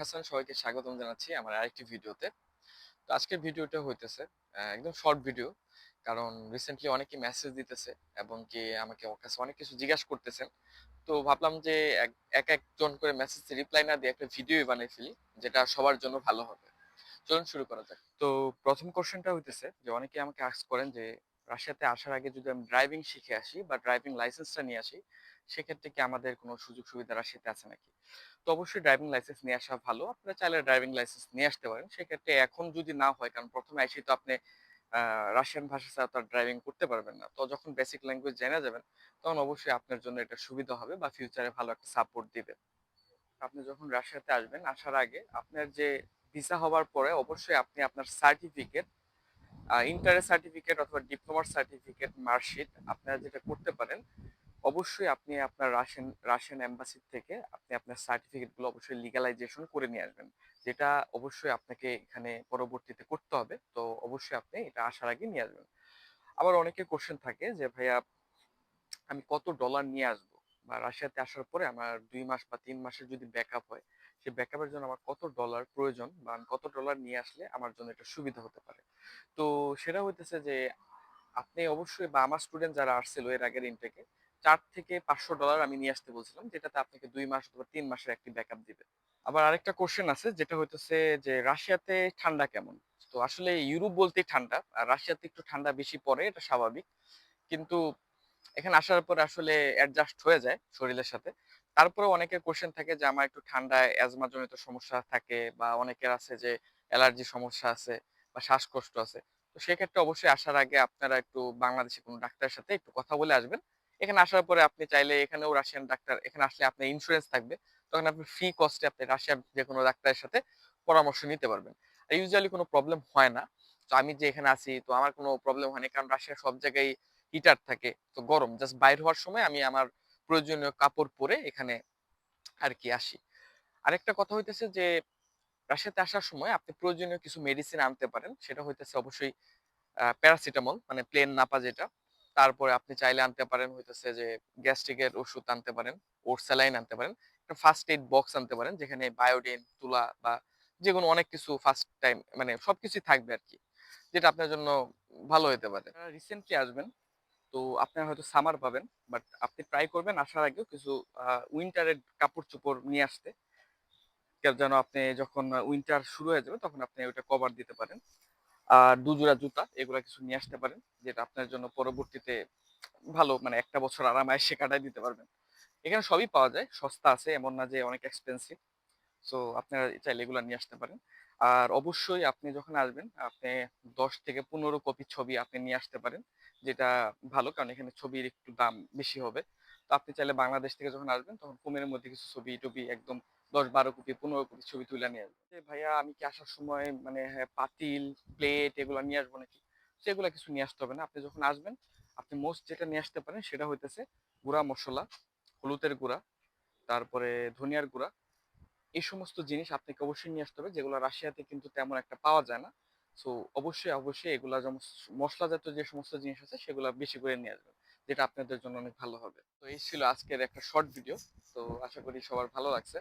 হাসান, সবাইকে স্বাগতম জানাচ্ছি আমার আরেকটি ভিডিওতে। তো আজকের ভিডিওটা হইতেছে একদম শর্ট ভিডিও কারণ রিসেন্টলি অনেকে মেসেজ দিতেছে এবং কি আমাকে ওর কাছে অনেক কিছু জিজ্ঞাসা করতেছেন। তো ভাবলাম যে এক এক একজন করে মেসেজ রিপ্লাই না দিয়ে একটা ভিডিও বানিয়ে ফেলি, যেটা সবার জন্য ভালো হবে। চলুন শুরু করা যাক। তো প্রথম কোশ্চেনটা হইতেছে যে অনেকে আমাকে করেন যে, রাশিয়াতে আসার আগে যদি আমি ড্রাইভিং শিখে আসি বা ড্রাইভিং লাইসেন্সটা নিয়ে আসি, সেক্ষেত্রে কি আমাদের কোনো সুযোগ সুবিধা রাশিয়াতে আছে নাকি? তো অবশ্যই ড্রাইভিং লাইসেন্স নিয়ে আসা ভালো। আপনারা চাইলে ড্রাইভিং লাইসেন্স নিয়ে আসতে পারেন। সেক্ষেত্রে এখন যদি না হয়, কারণ প্রথমে এসে তো আপনি রাশিয়ান ভাষা ছাড়া তো ড্রাইভিং করতে পারবেন না। তো যখন বেসিক ল্যাঙ্গুয়েজ জেনে যাবেন, তখন অবশ্যই আপনার জন্য এটা সুবিধা হবে বা ফিউচারে ভালো একটা সাপোর্ট দিবে। আপনি যখন রাশিয়াতে আসবেন, আসার আগে আপনার যে ভিসা হওয়ার পরে অবশ্যই আপনি আপনার সার্টিফিকেট ইন্টারের সার্টিফিকেট অথবা ডিপ্লোমার সার্টিফিকেট মার্কশিট আপনারা যেটা করতে পারেন অবশ্যই আপনি আপনার রাশিয়ান রাশিয়ান এম্বাসি থেকে আপনি আপনার সার্টিফিকেটগুলো অবশ্যই লিগালাইজেশন করে নিয়ে আসবেন। যেটা অবশ্যই আপনাকে এখানে পরবর্তীতে করতে হবে। তো অবশ্যই আপনি এটা আসার আগে নিয়ে আসবেন। আবার অনেকের কোশ্চেন থাকে যে, ভাইয়া, আমি কত ডলার নিয়ে আসব? বা রাশিয়াতে আসার পরে আমার দুই মাস বা তিন মাসের যদি ব্যাকআপ হয় সেই ব্যাকআপের জন্য আমার কত ডলার প্রয়োজন বা আমি কত ডলার নিয়ে আসলে আমার জন্য এটা সুবিধা হতে পারে? তো সেটা হইতেছে যে, আপনি অবশ্যই বা আমার স্টুডেন্ট যারা আসছিল এর আগের ইনটেকে চার থেকে পাঁচশো ডলার আমি নিয়ে আসতে বলছিলাম, যেটাতে আপনাকে দুই মাস অথবা তিন মাসের একটি ব্যাকআপ দিবে। আবার আরেকটা কোশ্চেন আছে, যেটা হইতেছে যে রাশিয়াতে ঠান্ডা কেমন? তো আসলে ইউরোপ বলতেই ঠান্ডা, আর রাশিয়াতে একটু ঠান্ডা বেশি পড়ে, এটা স্বাভাবিক। কিন্তু এখানে আসার পরে আসলে অ্যাডজাস্ট হয়ে যায় শরীরের সাথে। তারপরে অনেকের কোশ্চেন থাকে যে আমার একটু ঠান্ডায় অ্যাজমা জনিত সমস্যা থাকে, বা অনেকের আছে যে অ্যালার্জি সমস্যা আছে, বা শ্বাসকষ্ট আছে। তো সেক্ষেত্রে অবশ্যই আসার আগে আপনারা একটু বাংলাদেশে কোনো ডাক্তারের সাথে একটু কথা বলে আসবেন। এখানে আসার পরে আপনি চাইলে এখানেও রাশিয়ান ডাক্তার এখানে আসলে আপনার ইন্স্যুরেন্স থাকবে। তখন আপনি ফ্রি কস্টে আপনি রাশিয়ার যে কোনো ডাক্তারের সাথে পরামর্শ নিতে পারবেন। আর ইউজুয়ালি কোনো প্রবলেম হয় না। তো আমি যে এখানে আছি, তো আমার কোনো প্রবলেম হয়নি, কারণ রাশিয়ার সব জায়গায় হিটার থাকে, তো গরম। জাস্ট বাইর হওয়ার সময় আমি আমার প্রয়োজনীয় কাপড় পরে এখানে আর কি আসি। আরেকটা কথা হইতেছে যে রাশিয়াতে আসার সময় আপনি প্রয়োজনীয় কিছু মেডিসিন আনতে পারেন। সেটা হইতেছে অবশ্যই প্যারাসিটামল মানে প্লেন নাপা যেটা। তারপরে আপনি চাইলে আনতে পারেন হইতেছে যে গ্যাস্ট্রিকের ওষুধ আনতে পারেন, ওর স্যালাইন আনতে পারেন, একটা ফার্স্ট এইড বক্স আনতে পারেন, যেখানে বায়োডিন তুলা বা যে কোনো অনেক কিছু ফার্স্ট টাইম মানে সবকিছুই থাকবে আর কি যেটা আপনার জন্য ভালো হতে পারে। রিসেন্টলি আসবেন, তো আপনারা হয়তো সামার পাবেন বাট আপনি ট্রাই করবেন আসার আগেও কিছু উইন্টারের কাপড় চোপড় নিয়ে আসতে যেন আপনি যখন উইন্টার শুরু হয়ে যাবে, তখন আপনি ওটা কভার দিতে পারেন। আর দুজোড়া জুতা, এগুলা কিছু নিয়ে আসতে পারেন, যেটা আপনার জন্য পরবর্তীতে ভালো মানে একটা বছর আরামায় কাটায় দিতে পারবেন। এখানে সবই পাওয়া যায়, সস্তা আছে, এমন না যে অনেক এক্সপেন্সিভ সো আপনারা চাইলে এগুলো নিয়ে আসতে পারেন। আর অবশ্যই আপনি যখন আসবেন, আপনি দশ থেকে পনেরো কপি ছবি আপনি নিয়ে আসতে পারেন, যেটা ভালো, কারণ এখানে ছবির একটু দাম বেশি হবে। তো আপনি চাইলে বাংলাদেশ থেকে যখন আসবেন, তখন কমের মধ্যে কিছু ছবি টবি একদম দশ বারো কোটি পনেরো কোটি ছবি তুলে নিয়ে আসবেন যে ভাইয়া আমি কি আসার সময় মানে হ্যাঁ, পাতিল প্লেট এগুলো নিয়ে আসব নাকি? সেগুলো কিছু নিয়ে আসতে হবে না। আপনি যখন আসবেন আপনি মোস্ট যেটা নিয়ে আসতে পারেন সেটা হইতেছে গুঁড়া মশলা হলুদের গুঁড়া তারপরে ধনিয়ার গুঁড়া। এই সমস্ত জিনিস আপনাকে অবশ্যই নিয়ে আসতে হবে যেগুলো রাশিয়াতে কিন্তু তেমন একটা পাওয়া যায় না। সো অবশ্যই অবশ্যই এগুলা যেমন মশলা জাতীয় যে সমস্ত জিনিস আছে সেগুলো বেশি করে নিয়ে আসবেন যেটা আপনাদের জন্য অনেক ভালো হবে। তো এই ছিল আজকের একটা শর্ট ভিডিও তো আশা করি সবার ভালো লাগছে।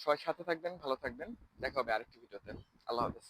সবাই সাথে থাকবেন ভালো থাকবেন। দেখা হবে আরেকটি ভিডিওতে। আল্লাহ হাফেজ।